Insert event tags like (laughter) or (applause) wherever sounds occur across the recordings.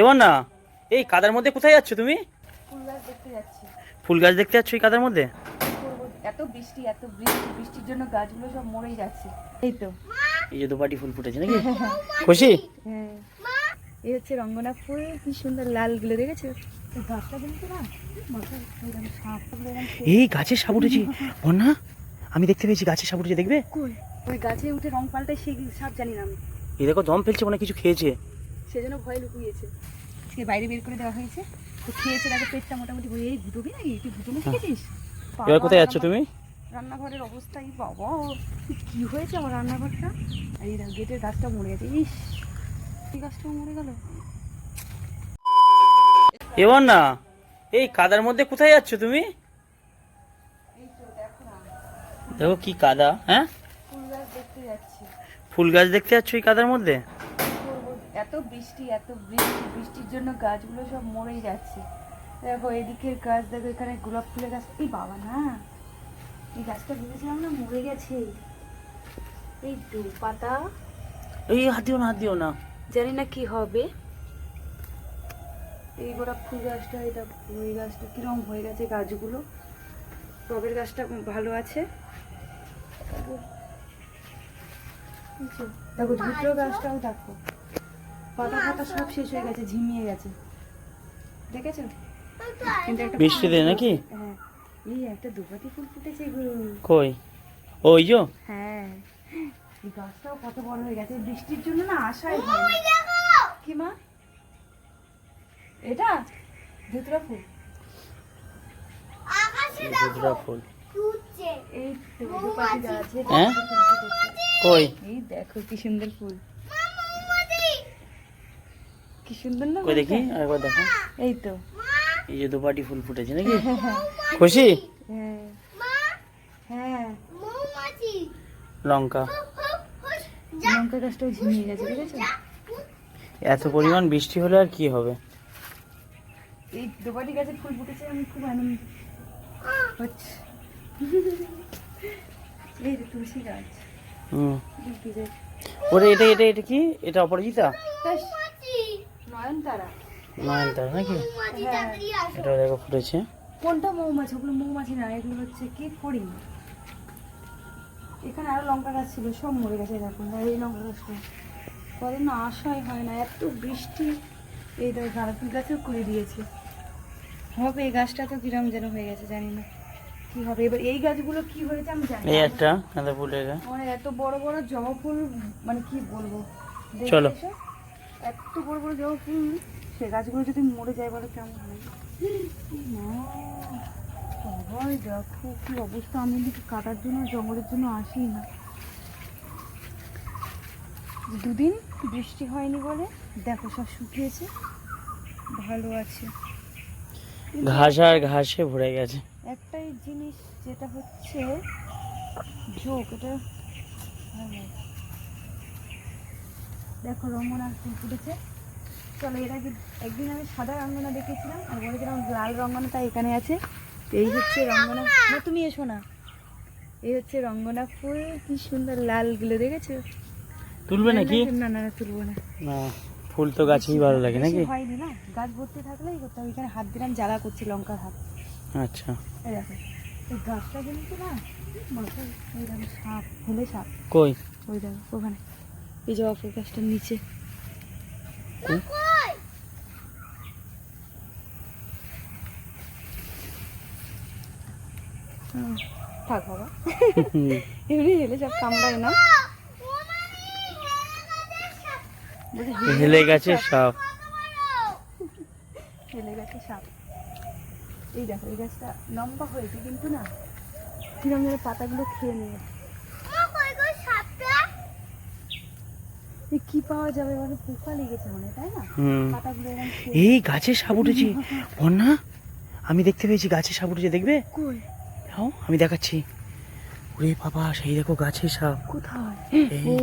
এবার না এই কাদার মধ্যে কোথায় যাচ্ছ তুমি? ফুল গাছ দেখতে যাচ্ছি। ফুল গাছ দেখতে যাচ্ছ এই কাদার মধ্যে? এত বৃষ্টি এত বৃষ্টি বৃষ্টির জন্য গাছগুলো সব মরেই যাচ্ছে। এই তো। এই যে দুপাটি ফুল ফুটেছে নাকি? খুশি? হ্যাঁ। এই হচ্ছে রঙ্গনা ফুল কি সুন্দর লালগুলো দেখেছ? এই গাছের সাপ উঠেছি। না আমি দেখতে পেয়েছি গাছের সাপ উঠেছে দেখবে? ওই গাছে উঠে রং পাল্টায় সেই সাপ জানি না আমি। এই দেখো দম ফেলছে মনে হয় কিছু খেয়েছে। সেজন্য ভয় লুকিয়েছে। আজকে বাইরে বের করে দেওয়া হয়েছে। তো খেয়েছে তাকে পেটটা মোটামুটি ভরে এই ভুটুবি নাকি? তুই ভুটুবি খেয়েছিস? এবার কোথায় যাচ্ছ তুমি? রান্নাঘরের অবস্থা এই বাবা কি হয়েছে আমার রান্নাঘরটা? আর এই গেটের গাছটা মরে গেছে। ইস এই গাছটাও মরে গেল? এবার না এই কাদার মধ্যে কোথায় যাচ্ছ তুমি? দেখো কি কাদা হ্যাঁ? ফুল গাছ দেখতে যাচ্ছি। ফুল গাছ দেখতে যাচ্ছ এই কাদার মধ্যে? এত বৃষ্টি এত বৃষ্টি বৃষ্টির জন্য গাছগুলো সব মরেই যাচ্ছে। দেখো এদিকের গাছ দেখো এখানে গোলাপ ফুলের গাছ। এই বাবা না এই গাছটা ভেবেছিলাম না মরে গেছে। এই দু পাতা এই হাত দিও না হাত দিও না। জানি না কি হবে। এই গোলাপ ফুল গাছটা এটা ওই গাছটা কীরকম হয়ে গেছে গাছগুলো। টবের গাছটা ভালো আছে। দেখো দুটো গাছটাও দেখো। পাতা পাতা সব শেষ হয়ে গেছে ঝিমিয়ে গেছে। দেখেছ? একটা নাকি? হ্যাঁ। এই একটা দুপাটি ফুল ফুটেছে গো। কই? ওই যো? হ্যাঁ। এই গাছটাও কত বড় হয়ে গেছে। বৃষ্টির জন্য না আশাই হয় না। কি মা? এটা? ধুতরা ফুল। দুধরা ফুল। এই তো দুপাটি গাছ হ্যাঁ? কই? এই দেখো কি সুন্দর ফুল। কি সুন্দর না কই দেখি? আরেকবার দেখো। এই তো। এই যে দুপাটি ফুল ফুটেছে নাকি? খুশি? হ্যাঁ। হ্যাঁ লঙ্কা। লঙ্কা গাছটাও ঝিমিয়ে গেছে দেখেছ? এত পরিমাণ বৃষ্টি হলে আর কি হবে? এই দুপাটি গাছের ফুল ফুটেছে আমি খুব আনন্দ হচ্ছে। এই যে তুলসী গাছ। হুম। ওরে এটা এটা এটা কি? এটা অপরাজিতা? ব্যাস, নয়নতারা নয়নতারা নাকি? হ্যাঁ। এটা দেখো ফুটেছে। কোনটা মৌমাছি? ওগুলো মৌমাছি না এগুলো হচ্ছে কি ফড়িং এখানে আরও লঙ্কা গাছ ছিল সব মরে গেছে দেখো। এই লঙ্কা গাছটা কদিন আশাই হয় না এত বৃষ্টি। এই দেখ গাঁদা গাছেও করে দিয়েছে। হবে এই গাছটা তো কিরম যেন হয়ে গেছে জানি না। কি হবে? এবার এই গাছগুলো কি হয়েছে আমি জানি এই একটা গাঁদা ফুলের গাছ এত বড় বড় জবা ফুল মানে কি বলব? চলো। এত বড় বড় জবা ফুল সে গাছগুলো যদি মরে যায় বলে কেমন হয়? বাবা, দেখো কি অবস্থা। আমি এদিকে কাটার জন্য জঙ্গলের জন্য আসি না। দুদিন বৃষ্টি হয়নি বলে দেখো সব শুকিয়েছে ভালো আছে। ঘাস আর ঘাসে ভরে গেছে। একটাই জিনিস যেটা হচ্ছে যোগ এটা ভালো। দেখো রঙ্গনা ফুল ফুটেছে। চলো এর আগে একদিন আমি সাদা রঙ্গনা দেখেছিলাম আর বলেছিলাম লাল রঙ্গনাটা এখানে আছে। এই হচ্ছে রঙ্গনা না তুমি এসো না। এই হচ্ছে রঙ্গনা ফুল কি সুন্দর লালগুলো দেখেছ? তুলবে নাকি? না না তুলবো না। না ফুল তো গাছেই ভালো লাগে নাকি? হয়নি না গাছ ভর্তি থাকলেই করতে হবে এখানে হাত দিলাম জ্বালা করছি লঙ্কার হাত। আচ্ছা। এই দেখো এই গাছটা কিন্তু না মাথায় ওই দেখো সাপ হেলে সাপ। কই? ওই দেখো ওখানে। এই জবা ফুল গাছটার নিচে। থাক বাবা। এমনি হেলে সব কামড়ায় না। হেলে গেছে সব হেলে গেছে সাপ। এই দেখো এই গাছটা লম্বা হয়েছে কিন্তু না। কিরম পাতাগুলো খেয়ে নিয়ে এই কি পাওয়া যাবে? মানে পোকা লেগেছে মনে তাই না? পাতাগুলো এই সাপ উঠেছে। (laughs) আমি দেখতে পেয়েছি গাছের সাপ উঠেছে দেখবে? কই? হ্যাঁ আমি দেখাচ্ছি। ওরে বাবা সেই দেখো গাছের সাপ। কোথায়? এই। ও।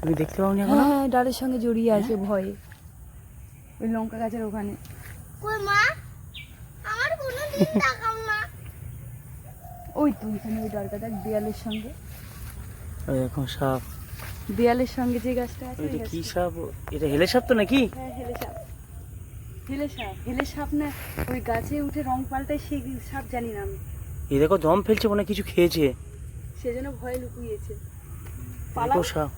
তুমি দেখতে পাওনি এখন? হ্যাঁ ডালের সঙ্গে জড়িয়ে আছে ভয়ে। ওই লঙ্কা গাছের ওখানে। (laughs) ওই তো ওইখানে ওই ডালটা দেখ দেয়ালের সঙ্গে। ওই দেখো সাপ। দেয়ালের সঙ্গে যে গাছটা আছে এটা কি সাপ? এটা হেলে সাপ তো নাকি? হ্যাঁ হেলে সাপ। হেলে সাপ হেলে সাপ না ওই গাছে উঠে রং পাল্টায় সেই সাপ জানি না আমি। এই দেখো দম ফেলছে মনে কিছু খেয়েছে। সেজন্য ভয়ে লুকিয়েছে। পালাও। সাপ।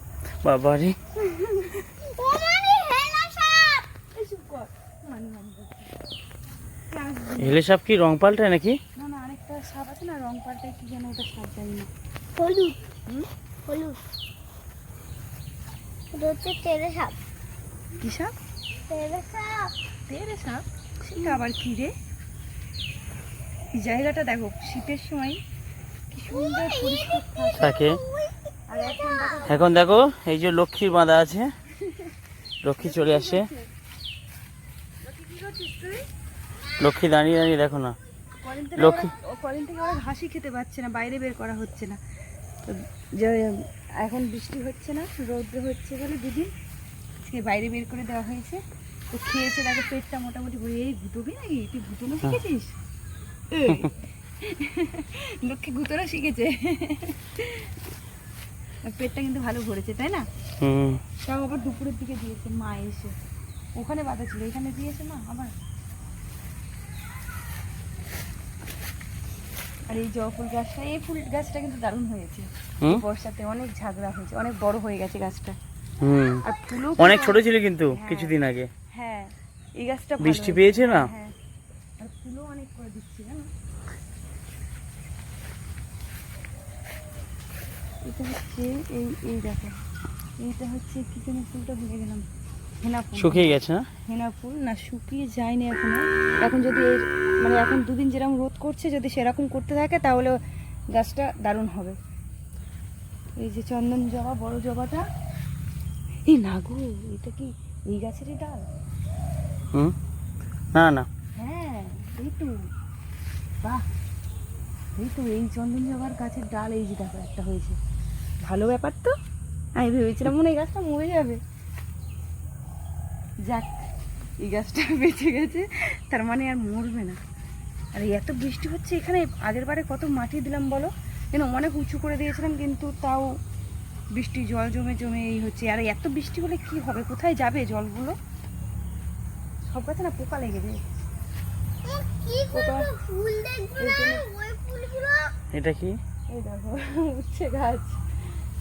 চুপ কর। মানি মানি। হেলে সাপ কি রং পাল্টায় নাকি? না না আরেকটা সাপ আছে না রং পাল্টায় কি যেন ওটা সাপ জানি না। হলুদ। হুম? হলুদ। এটা হচ্ছে তেরে সাপ কি সাপ তেরে সাপ তেরে সাপ সেটা আবার কি রে? এই জায়গাটা দেখো শীতের সময় কি সুন্দর পরিষ্কার থাকে। এখন দেখো এই যে লক্ষ্মীর বাঁধা আছে। লক্ষ্মী চলে আসে। লক্ষ্মী, দাঁড়িয়ে দাঁড়িয়ে দেখো না। লক্ষ্মী। কদিন থেকে ওরা ঘাসই খেতে পাচ্ছে না বাইরে বের করা হচ্ছে না। তো যে এখন বৃষ্টি হচ্ছে না রৌদ্র হচ্ছে বলে দুদিন আজকে বাইরে বের করে দেওয়া হয়েছে। তো খেয়েছে তাকে পেটটা মোটামুটি ভরে এই গুতবি নাকি? তুই গুতনো শিখেছিস? এই। লক্ষ্মী গুতনো শিখেছে। পেটটা কিন্তু ভালো ভরেছে তাই না? তাও আবার দুপুরের দিকে দিয়েছে মা এসে। ওখানে বাধা ছিল এখানে দিয়েছে মা আবার? আর এই গাছটা এই ফুল গাছটা কিন্তু দারুণ হয়েছে। বর্ষাতে অনেক ঝাগড়া হয়েছে অনেক বড় হয়ে গেছে গাছটা। হুম। আর ফুলও অনেক ছোট ছিল কিন্তু হ্যাঁ। কিছুদিন আগে। হ্যাঁ এই গাছটা বৃষ্টি পেয়েছে না? হ্যাঁ। আর ফুলও অনেক করে দিচ্ছি জানো? এটা হচ্ছে এই এই দেখো। এইটা হচ্ছে কি যেন ফুলটা ভুলে গেলাম। হেনা ফুল। শুকিয়ে গেছে না? হেনা ফুল না শুকিয়ে যায়নি এখনও। এখন যদি এর মানে এখন দুদিন যেরকম রোদ করছে যদি সেরকম করতে থাকে তাহলে গাছটা দারুণ হবে। এই যে চন্দন জবা বড় জবাটা। এই না গো এটা কি এই গাছেরই ডাল? হুম? না না। হ্যাঁ এই তো। বাহ! এই তো এই চন্দন জবার গাছের ডাল এই যে দেখো একটা হয়েছে। ভালো ব্যাপার তো? আমি ভেবেছিলাম মনে এই গাছটা মরে যাবে। যাক এই গাছটা (laughs) বেঁচে গেছে তার মানে আর মরবে না। আর এই এত বৃষ্টি হচ্ছে এখানে আগের বারে কত মাটি দিলাম বলো? কেন অনেক উঁচু করে দিয়েছিলাম কিন্তু তাও বৃষ্টি জল জমে জমে এই হচ্ছে। আর এত বৃষ্টি হলে কি হবে? কোথায় যাবে জলগুলো? সব গাছে না পোকা লেগে যায়। কি ওটা- করব ফুল দেখব এই না জন্য- ওই ফুলগুলো। এটা কি? এই দেখো উচ্ছে গাছ।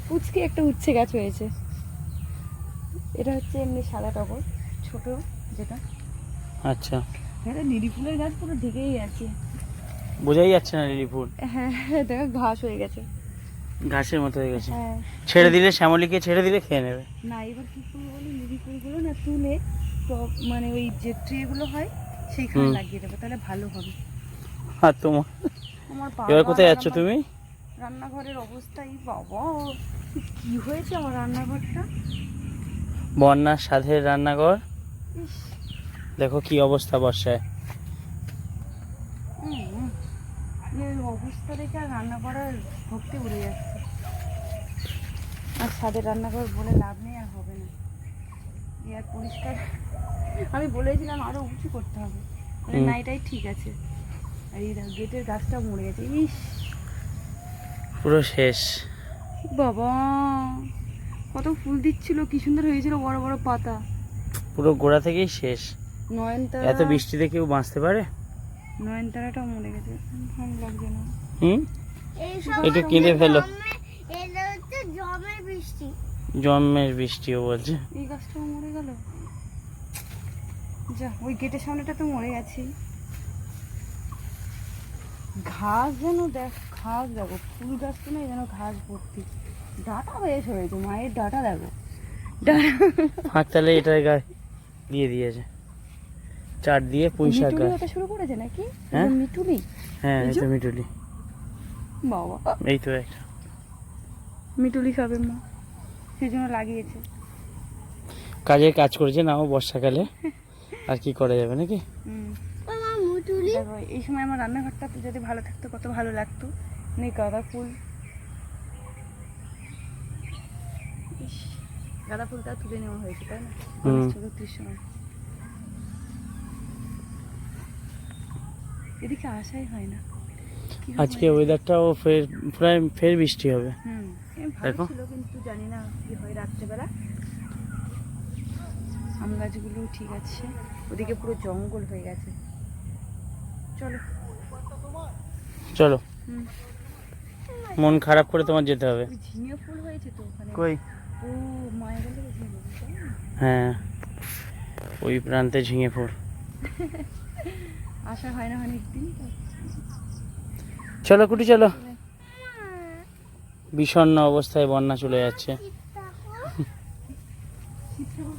উচকে একটা উচ্ছে গাছ হয়েছে। এটা হচ্ছে এমনি সাদা টগর ছোট যেটা। আচ্ছা। এটা লিলি ফুলের গাছ পুরো ঢেকেই আছে বোঝাই যাচ্ছে না লিলি ফুল। হ্যাঁ দেখো ঘাস হয়ে গেছে। ঘাসের মতো হয়ে গেছে। হ্যাঁ। ছেড়ে দিলে শ্যামলিকে ছেড়ে দিলে খেয়ে নেবে। না এবার কি করব বলি? লিলি ফুলগুলো না তুলে মানে ওই যে ট্রেগুলো হয় সেইখানে লাগিয়ে দেবো তাহলে ভালো হবে। আর তোমার? আমার এবার কোথায় যাচ্ছ তুমি? রান্নাঘরের অবস্থা এই বাবা কি হয়েছে আমার রান্নাঘরটা? বন্যার সাধের রান্নাঘর? ইস দেখো কি অবস্থা বর্ষায়। অবস্থা দেখে রান্না করার ভক্তি উড়ে যাচ্ছে। আর স্বাদের রান্নাঘর বলে লাভ নেই আর হবে না। আর পরিষ্কার। আমি বলেছিলাম আরও উঁচু করতে হবে। না এটাই ঠিক আছে। আর এই গেটের গাছটা মরে গেছে। ইস! পুরো শেষ। বাবা কত ফুল দিচ্ছিল কি সুন্দর হয়েছিল বড় বড় পাতা। পুরো গোড়া থেকেই শেষ। নয়নতারা এত বৃষ্টিতে কেউ বাঁচতে পারে? নয়নতারাটাও মরে গেছে। ভালো লাগছে না। হুম? এই সব একটু কেঁদে ফেলো। এটা জমের বৃষ্টি। জন্মের বৃষ্টিও বলছে। এই গাছটাও মরে গেল? যা ওই গেটের সামনেটা তো মরে গেছে। ঘাস যেন দেখ ঘাস দেখো ফুল গাছ তো নয় যেন ঘাস ভর্তি। ডাটা বেশ হয়েছে মায়ের ডাটা দেখো। ডাটা তাহলে এটার গায়ে দিয়ে দিয়েছে। চার দিয়ে শাক গাছ শুরু করেছে নাকি? হ্যাঁ? মিটুলি? হ্যাঁ এই তো মিটুলি। বাবা। এই তো একটা। মিটুলি খাবে মা। সেই জন্য লাগিয়েছে। কাজের কাজ করেছে নাও বর্ষাকালে। (laughs) আর কি করা যাবে নাকি? এই সময় আমার রান্নাঘরটা তো যদি ভালো থাকতো কত ভালো লাগতো। নেই গাঁদা ফুল। গাঁদা ফুলটা তুলে নেওয়া হয়েছে তাই না। সময়। এদিকে আসাই হয় না। আজকে ওয়েদারটাও ফের প্রায় ফের বৃষ্টি হবে। হুম দেখো। কিন্তু জানি না কি হয় রাত্রেবেলা। আম গাছগুলো ঠিক আছে। ওদিকে পুরো জঙ্গল হয়ে গেছে। চলো। চলো। মন খারাপ করে তোমার যেতে হবে। ঝিঙে ফুল হয়েছে তো ওখানে। কই? ও মায়ের গেলে? হ্যাঁ। ওই প্রান্তে ঝিঙে ফুল। (laughs) আসা হয় না অনেকদিন চলো কুটি চলো। বিষণ্ন অবস্থায় বন্যা চলে যাচ্ছে। শীত ঠাকুর